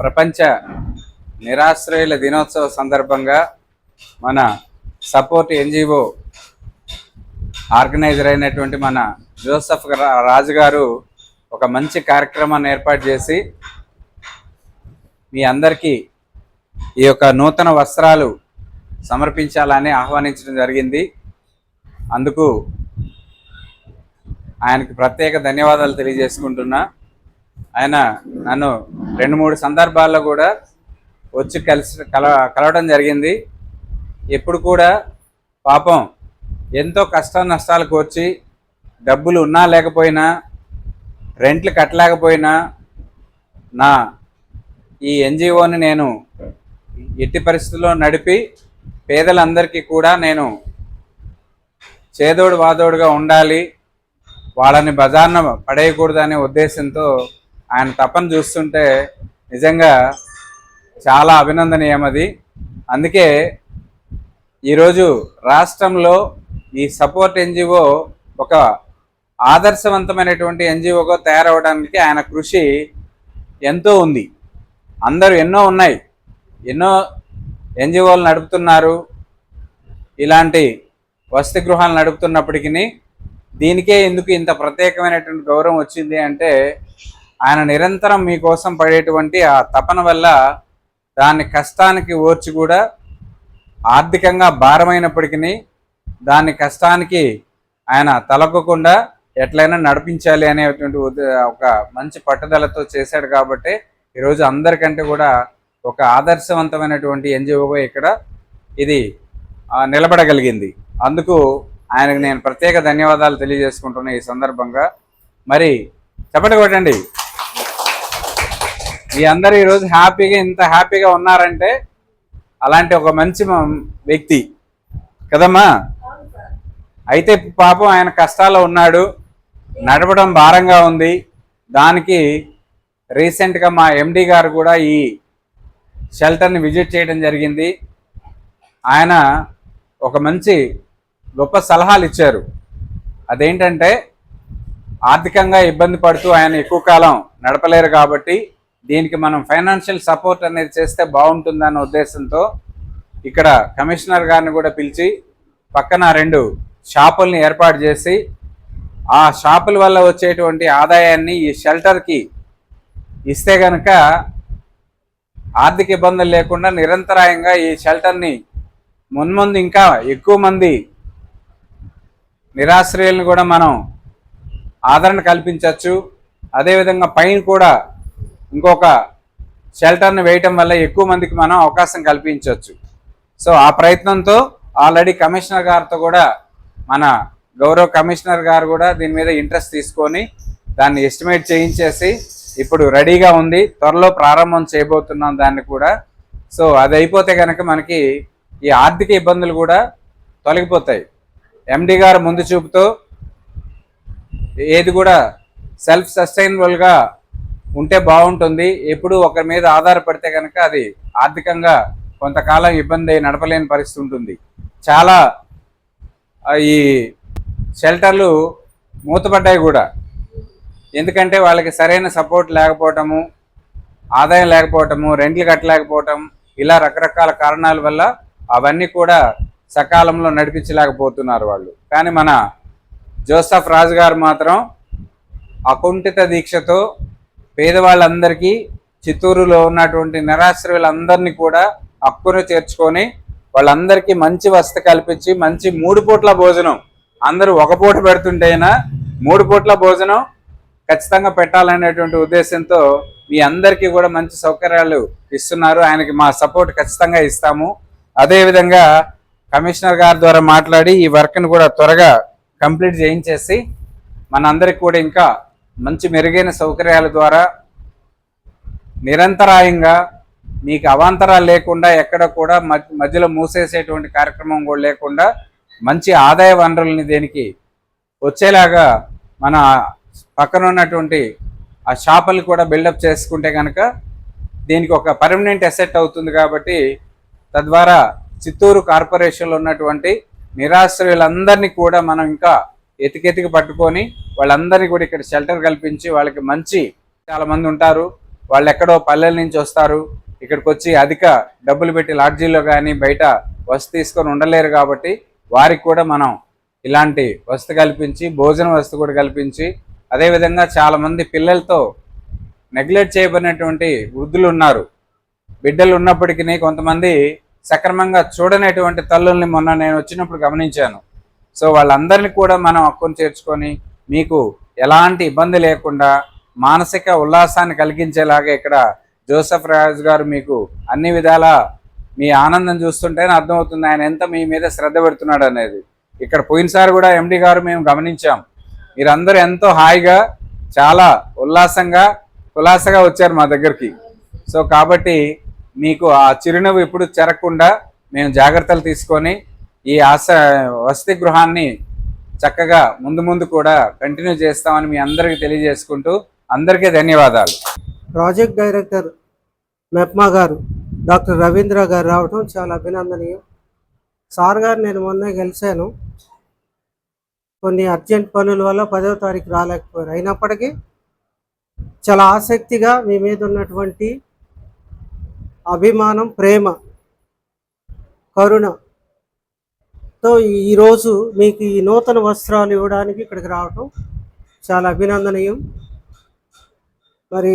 ప్రపంచ నిరాశ్రయుల దినోత్సవ సందర్భంగా మన సపోర్ట్ ఎన్జిఓ ఆర్గనైజర్ అయినటువంటి మన జోసఫ్ రా- రాజు గారు ఒక మంచి కార్యక్రమాన్ని ఏర్పాటు చేసి మీ అందరికీ ఈ యొక్క నూతన వస్త్రాలు సమర్పించాలని ఆహ్వానించడం జరిగింది. అందుకు ఆయనకు ప్రత్యేక ధన్యవాదాలు తెలియజేసుకుంటున్నా. ఆయన నన్ను రెండు మూడు సందర్భాల్లో కూడా వచ్చి కలిసి కల కలవడం జరిగింది. ఎప్పుడు కూడా పాపం ఎంతో కష్ట నష్టాలకు వచ్చి డబ్బులు ఉన్నా లేకపోయినా రెంట్లు కట్టలేకపోయినా నా ఈ ఎన్జిఓని నేను ఎట్టి పరిస్థితుల్లో నడిపి పేదలందరికీ కూడా నేను చేదోడు వాదోడుగా ఉండాలి. వాళ్ళని బజార్న పడేయకూడదనే ఉద్దేశంతో ఆయన తపన చూస్తుంటే నిజంగా చాలా అభినందనీయం అది. అందుకే ఈరోజు రాష్ట్రంలో ఈ సపోర్ట్ ఎన్జిఓ ఒక ఆదర్శవంతమైనటువంటి ఎన్జిఓగా తయారవడానికి ఆయన కృషి ఎంతో ఉంది. అందరూ ఎన్నో ఉన్నాయి. ఎన్నో ఎన్జిఓలు నడుపుతున్నారు. ఇలాంటి వసతి గృహాలు నడుపుతున్నప్పటికీ దీనికే ఎందుకు ఇంత ప్రత్యేకమైనటువంటి గౌరవం వచ్చింది అంటే ఆయన నిరంతరం మీకోసం పడేటువంటి ఆ తపన వల్ల దాని కష్టానికి ఓర్చి కూడా ఆర్థికంగా భారమైనప్పటికీ దాని కష్టానికి ఆయన తలకకుండా ఎట్లయినా నడిపించాలి అనేటువంటి ఒక మంచి పట్టుదలతో చేశాడు కాబట్టి ఈరోజు అందరికంటే కూడా ఒక ఆదర్శవంతమైనటువంటి ఎన్జిఓగా ఇక్కడ ఇది నిలబడగలిగింది. అందుకు ఆయనకు నేను ప్రత్యేక ధన్యవాదాలు తెలియజేసుకుంటున్నా ఈ సందర్భంగా. మరి చెప్పండి కొట్టండి మీ అందరూ ఈరోజు హ్యాపీగా ఇంత హ్యాపీగా ఉన్నారంటే అలాంటి ఒక మంచి వ్యక్తి. కదమ్మా? అయితే పాపం ఆయన కష్టాల్లో ఉన్నాడు. నడపడం భారంగా ఉంది. దానికి రీసెంట్గా మా ఎండి గారు కూడా ఈ షెల్టర్ని విజిట్ చేయడం జరిగింది. ఆయన ఒక మంచి గొప్ప సలహాలు ఇచ్చారు. అదేంటంటే ఆర్థికంగా ఇబ్బంది పడుతూ ఆయన ఎక్కువ కాలం నడపలేరు కాబట్టి దీనికి మనం ఫైనాన్షియల్ సపోర్ట్ అనేది చేస్తే బాగుంటుందన్న ఉద్దేశంతో ఇక్కడ కమిషనర్ గారిని కూడా పిలిచి పక్కన రెండు షాపుల్ని ఏర్పాటు చేసి ఆ షాపుల వల్ల వచ్చేటువంటి ఆదాయాన్ని ఈ షెల్టర్కి ఇస్తే గనక ఆర్థిక ఇబ్బందులు లేకుండా నిరంతరాయంగా ఈ షెల్టర్ని మున్ముందు ఇంకా ఎక్కువ మంది నిరాశ్రయులను కూడా మనం ఆదరణ కల్పించవచ్చు. అదేవిధంగా పైన కూడా ఇంకొక షెల్టర్ని వేయటం వల్ల ఎక్కువ మందికి మనం అవకాశం కల్పించవచ్చు. సో ఆ ప్రయత్నంతో ఆల్రెడీ కమిషనర్ గారితో కూడా మన గౌరవ కమిషనర్ గారు కూడా దీని మీద ఇంట్రెస్ట్ తీసుకొని దాన్ని ఎస్టిమేట్ చేయించేసి ఇప్పుడు రెడీగా ఉంది. త్వరలో ప్రారంభం చేయబోతున్నాం దాన్ని కూడా. సో అది అయిపోతే కనుక మనకి ఈ ఆర్థిక ఇబ్బందులు కూడా తొలగిపోతాయి. ఎండి గారు ముందు చూపుతో ఏది కూడా సెల్ఫ్ సస్టైనబుల్గా ఉంటే బాగుంటుంది. ఎప్పుడు ఒకరి మీద ఆధారపడితే కనుక అది ఆర్థికంగా కొంతకాలం ఇబ్బంది అయి నడపలేని పరిస్థితి ఉంటుంది. చాలా ఈ షెల్టర్లు మూతపడ్డాయి కూడా. ఎందుకంటే వాళ్ళకి సరైన సపోర్ట్ లేకపోవటము ఆదాయం లేకపోవటము రెంట్లు కట్టలేకపోవటం ఇలా రకరకాల కారణాల వల్ల అవన్నీ కూడా సకాలంలో నడిపించలేకపోతున్నారు వాళ్ళు. కానీ మన జోసఫ్ రాజు గారు మాత్రం అకుంఠిత దీక్షతో పేదవాళ్ళందరికీ చిత్తూరులో ఉన్నటువంటి నిరాశ్రయులందరినీ కూడా హక్కును చేర్చుకొని వాళ్ళందరికీ మంచి వసతి కల్పించి మంచి మూడు పూట్ల భోజనం. అందరూ ఒక పూట పెడుతుంటేనా మూడు పూట్ల భోజనం ఖచ్చితంగా పెట్టాలనేటువంటి ఉద్దేశంతో మీ అందరికీ కూడా మంచి సౌకర్యాలు ఇస్తున్నారు. ఆయనకి మా సపోర్ట్ ఖచ్చితంగా ఇస్తాము. అదేవిధంగా కమిషనర్ గారి ద్వారా మాట్లాడి ఈ వర్క్ను కూడా త్వరగా కంప్లీట్ చేయించేసి మనందరికి కూడా ఇంకా మంచి మెరుగైన సౌకర్యాల ద్వారా నిరంతరాయంగా మీకు అవాంతరాలు లేకుండా ఎక్కడ కూడా మధ్యలో మూసేసేటువంటి కార్యక్రమం కూడా లేకుండా మంచి ఆదాయ వనరుల్ని దీనికి వచ్చేలాగా మన పక్కన ఉన్నటువంటి ఆ షాపులు కూడా బిల్డప్ చేసుకుంటే కనుక దీనికి ఒక పర్మనెంట్ అసెట్ అవుతుంది కాబట్టి తద్వారా చిత్తూరు కార్పొరేషన్లో ఉన్నటువంటి నిరాశ్రయులందరినీ కూడా మనం ఇంకా ఎతికెతికి పట్టుకొని వాళ్ళందరినీ కూడా ఇక్కడ షెల్టర్ కల్పించి వాళ్ళకి మంచి చాలామంది ఉంటారు. వాళ్ళు ఎక్కడో పల్లెల నుంచి వస్తారు. ఇక్కడికి వచ్చి అధిక డబ్బులు పెట్టి లాడ్జీలో కానీ బయట వసతి తీసుకొని ఉండలేరు కాబట్టి వారికి కూడా మనం ఇలాంటి వసతి కల్పించి భోజన వసతి కూడా కల్పించి అదేవిధంగా చాలామంది పిల్లలతో నెగ్లెక్ట్ చేయబడినటువంటి వృద్ధులు ఉన్నారు. బిడ్డలు ఉన్నప్పటికీ కొంతమంది సక్రమంగా చూడనటువంటి తల్లుల్ని మొన్న నేను వచ్చినప్పుడు గమనించాను. సో వాళ్ళందరినీ కూడా మనం అక్కును చేర్చుకొని మీకు ఎలాంటి ఇబ్బంది లేకుండా మానసిక ఉల్లాసాన్ని కలిగించేలాగా ఇక్కడ జోసెఫ్ రాజు గారు మీకు అన్ని విధాల మీ ఆనందం చూస్తుంటేనే అర్థమవుతుంది. ఆయన ఎంత మీ మీద శ్రద్ధ పెడుతున్నాడు అనేది. ఇక్కడ పోయినసారి కూడా ఎండి గారు మేము గమనించాం. మీరందరూ ఎంతో హాయిగా చాలా ఉల్లాసంగా కులాసగా వచ్చారు మా దగ్గరికి. సో కాబట్టి మీకు ఆ చిరునవ్వు ఎప్పుడు చెరగకుండా మేము జాగ్రత్తలు తీసుకొని ఈ ఆశ వసతి గృహాన్ని చక్కగా ముందు ముందు కూడా కంటిన్యూ చేస్తామని మీ అందరికీ తెలియజేసుకుంటూ అందరికీ ధన్యవాదాలు. ప్రాజెక్ట్ డైరెక్టర్ మెప్మా గారు డాక్టర్ రవీంద్ర గారు రావడం చాలా అభినందనీయం. సార్ గారు నేను మొన్నే గెలిచాను. కొన్ని అర్జెంట్ పనుల వల్ల పదవ తారీఖు రాలేకపోయారు. అయినప్పటికీ చాలా ఆసక్తిగా మీ మీద ఉన్నటువంటి అభిమానం ప్రేమ కరుణతో ఈరోజు మీకు ఈ నూతన వస్త్రాలు ఇవ్వడానికి ఇక్కడికి రావటం చాలా అభినందనీయం. మరి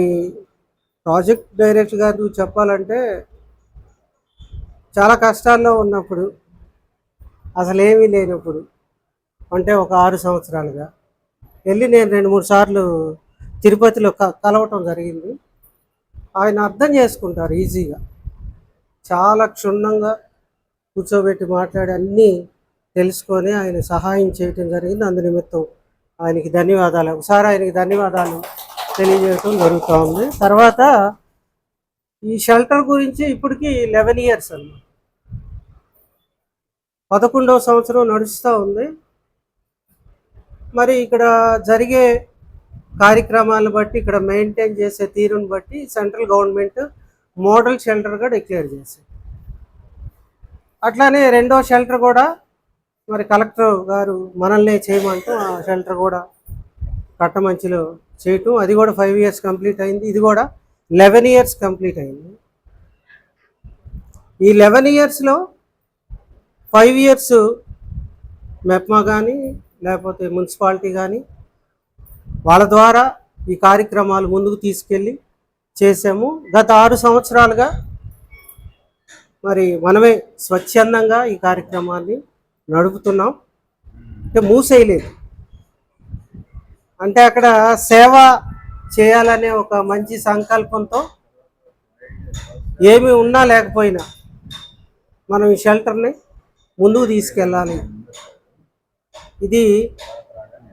ప్రాజెక్ట్ డైరెక్టర్ గారు చెప్పాలంటే చాలా కష్టాల్లో ఉన్నప్పుడు అసలేమీ లేనప్పుడు అంటే ఒక ఆరు సంవత్సరాలుగా. వెళ్ళి నేను రెండు మూడు సార్లు తిరుపతిలో క కలవటం జరిగింది. ఆయన అర్థం చేసుకుంటారు ఈజీగా. చాలా క్షుణ్ణంగా కూర్చోబెట్టి మాట్లాడి అన్నీ తెలుసుకొని ఆయన సహాయం చేయటం జరిగింది. అందు నిమిత్తం ఆయనకి ధన్యవాదాలు. ఒకసారి ఆయనకి ధన్యవాదాలు. తెలియజేయటం జరుగుతూ ఉంది. తర్వాత ఈ షెల్టర్ గురించి ఇప్పటికి లెవెన్ ఇయర్స్ అన్నమాట పదకొండవ సంవత్సరం నడుస్తూ ఉంది. మరి ఇక్కడ జరిగే కార్యక్రమాలను బట్టి ఇక్కడ మెయింటైన్ చేసే తీరుని బట్టి సెంట్రల్ గవర్నమెంట్ మోడల్ షెల్టర్గా డిక్లేర్ చేసింది. అట్లానే రెండో షెల్టర్ కూడా మరి కలెక్టర్ గారు మనల్నే చేయమంటూ ఆ షెల్టర్ కూడా కట్టమంచిలో చేయటం అది కూడా ఫైవ్ ఇయర్స్ కంప్లీట్ అయింది. ఇది కూడా లెవెన్ ఇయర్స్ కంప్లీట్ అయింది. ఈ లెవెన్ ఇయర్స్లో ఫైవ్ ఇయర్స్ మెప్మా కానీ లేకపోతే మున్సిపాలిటీ కానీ వాళ్ళ ద్వారా ఈ కార్యక్రమాలు ముందుకు తీసుకెళ్ళి చేసాము గత ఆరు సంవత్సరాలుగా మరి మనమే స్వచ్ఛందంగా ఈ కార్యక్రమాన్ని నడుపుతున్నాం. అంటే మూసేయలేదు. అంటే అక్కడ సేవ చేయాలనే ఒక మంచి సంకల్పంతో ఏమి ఉన్నా లేకపోయినా మనం ఈ షెల్టర్ని ముందుకు తీసుకెళ్ళాలి. ఇది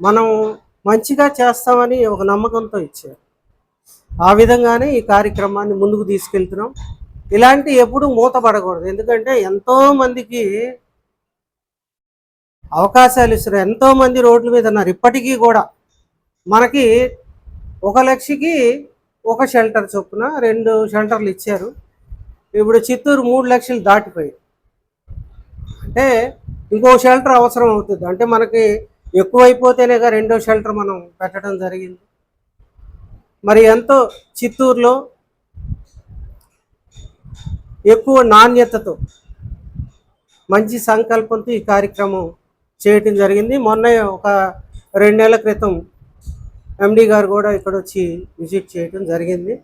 మనం మంచిగా చేస్తామని ఒక నమ్మకంతో ఇచ్చారు. ఆ విధంగానే ఈ కార్యక్రమాన్ని ముందుకు తీసుకెళ్తున్నాం. ఇలాంటి ఎప్పుడు మూతపడకూడదు. ఎందుకంటే ఎంతోమందికి అవకాశాలు ఇస్తున్నారు. ఎంతోమంది రోడ్ల మీద ఉన్నారు. ఇప్పటికీ కూడా మనకి ఒక లక్షకి ఒక షెల్టర్ చొప్పున రెండు షెల్టర్లు ఇచ్చారు. ఇప్పుడు చిత్తూరు మూడు లక్షలు దాటిపోయి అంటే ఇంకో షెల్టర్ అవసరం అవుతుంది. అంటే మనకి ఎక్కువైపోతేనేగా రెండో షెల్టర్ మనం పెట్టడం జరిగింది. మరి ఎంతో చిత్తూరులో ఎక్కువ నాణ్యతతో మంచి సంకల్పంతో ఈ కార్యక్రమం చేయటం జరిగింది. మొన్న ఒక రెండు నెలల క్రితం ఎండి గారు కూడా ఇక్కడ వచ్చి విజిట్ చేయటం జరిగింది.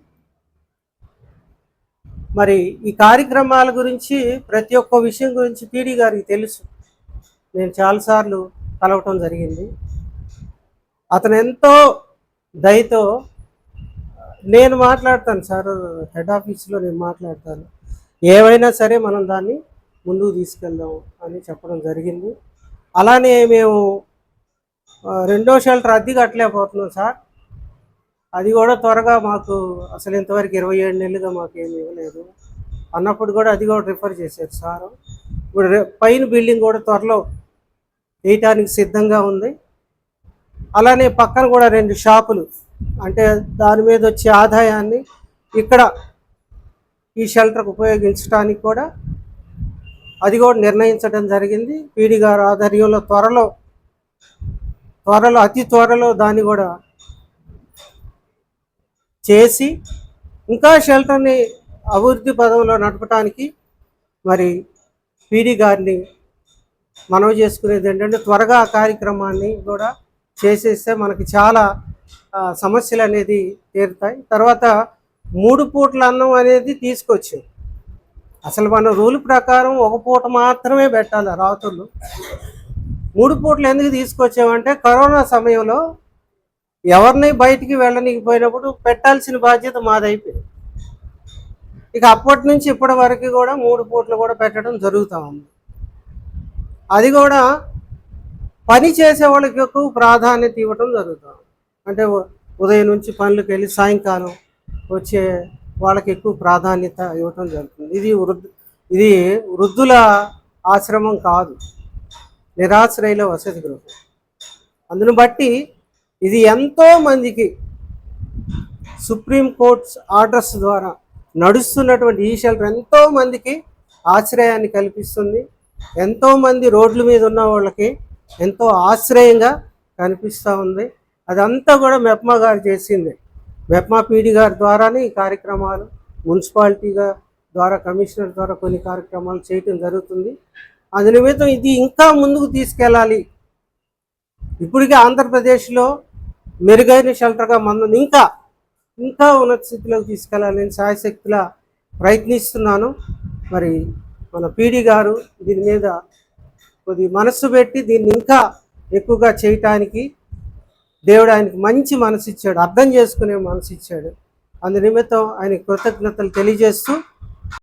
మరి ఈ కార్యక్రమాల గురించి ప్రతి ఒక్క విషయం గురించి పీడి గారికి తెలుసు. నేను చాలాసార్లు కలవటం జరిగింది. అతను ఎంతో దయతో నేను మాట్లాడతాను సార్ హెడ్ ఆఫీస్లో నేను మాట్లాడతాను. ఏవైనా సరే మనం దాన్ని ముందుకు తీసుకెళ్దాం అని చెప్పడం జరిగింది. అలానే మేము రెండో షెల్టర్ అద్దె కట్టలేకపోతున్నాం సార్. అది కూడా త్వరగా మాకు అసలు ఇంతవరకు ఇరవై ఏడు నెలలుగా మాకు ఏమి ఇవ్వలేదు. అన్నప్పుడు కూడా అది కూడా రిఫర్ చేశారు సార్. ఇప్పుడు పైన బిల్డింగ్ కూడా త్వరలో వేయటానికి సిద్ధంగా ఉంది. అలానే పక్కన కూడా రెండు షాపులు అంటే దాని మీద వచ్చే ఆదాయాన్ని ఇక్కడ ఈ షెల్టర్కి ఉపయోగించడానికి కూడా అది కూడా నిర్ణయించడం జరిగింది. పీడి గారు ఆధ్వర్యంలో త్వరలో త్వరలో అతి త్వరలో దాన్ని కూడా చేసి ఇంకా షెల్టర్ని అభివృద్ధి పదంలో నడపడానికి మరి పీడి గారిని మనవి చేసుకునేది ఏంటంటే త్వరగా ఆ కార్యక్రమాన్ని కూడా చేసేస్తే మనకి చాలా సమస్యలు అనేది తీరుతాయి. తర్వాత మూడు పూట్ల అన్నం అనేది తీసుకొచ్చాం అసలు మన రూల్ ప్రకారం ఒక పూట మాత్రమే పెట్టాలి రాత్రులు. మూడు పూట్లు ఎందుకు తీసుకొచ్చామంటే కరోనా సమయంలో ఎవరిని బయటికి వెళ్ళనీకపోయినప్పుడు పెట్టాల్సిన బాధ్యత మాదైపోయింది. ఇక అప్పటి నుంచి ఇప్పటి వరకు కూడా మూడు పూట్లు కూడా పెట్టడం జరుగుతూ ఉంది. అది కూడా పని చేసే వాళ్ళకి ఎక్కువ ప్రాధాన్యత ఇవ్వడం జరుగుతుంది అంటే ఉదయం నుంచి పనులకు వెళ్ళి సాయంకాలం వచ్చే వాళ్ళకి ఎక్కువ ప్రాధాన్యత ఇవ్వటం జరుగుతుంది. ఇది వృద్ధు ఇది వృద్ధుల ఆశ్రమం కాదు. నిరాశ్రయుల వసతి గృహం. అందును బట్టి ఇది ఎంతో మందికి సుప్రీంకోర్ట్స్ ఆర్డర్స్ ద్వారా నడుస్తున్నటువంటి ఈ షెల్టర్ ఎంతో మందికి ఆశ్రయాన్ని కల్పిస్తుంది. ఎంతోమంది రోడ్ల మీద ఉన్న వాళ్ళకి ఎంతో ఆశ్రయంగా కనిపిస్తూ ఉంది. అదంతా కూడా మెప్మా గారు చేసింది. మెప్మా పీడి గారి ద్వారానే ఈ కార్యక్రమాలు మున్సిపాలిటీగా ద్వారా కమిషనర్ ద్వారా కొన్ని కార్యక్రమాలు చేయటం జరుగుతుంది. అందు నిమిత్తం ఇది ఇంకా ముందుకు తీసుకెళ్ళాలి. ఇప్పటికే ఆంధ్రప్రదేశ్లో మెరుగైన షెల్టర్గా మనం ఇంకా ఇంకా ఉన్నత స్థితిలోకి తీసుకెళ్ళాలని సాయశక్తిలా ప్రయత్నిస్తున్నాను. మరి మన పీడి గారు దీని మీద కొద్ది మనస్సు పెట్టి దీన్ని ఇంకా ఎక్కువగా చేయటానికి దేవుడు ఆయనకి మంచి మనసు ఇచ్చాడు. అర్థం చేసుకునే మనసు ఇచ్చాడు. అందు నిమిత్తం ఆయన కృతజ్ఞతలు తెలియజేస్తూ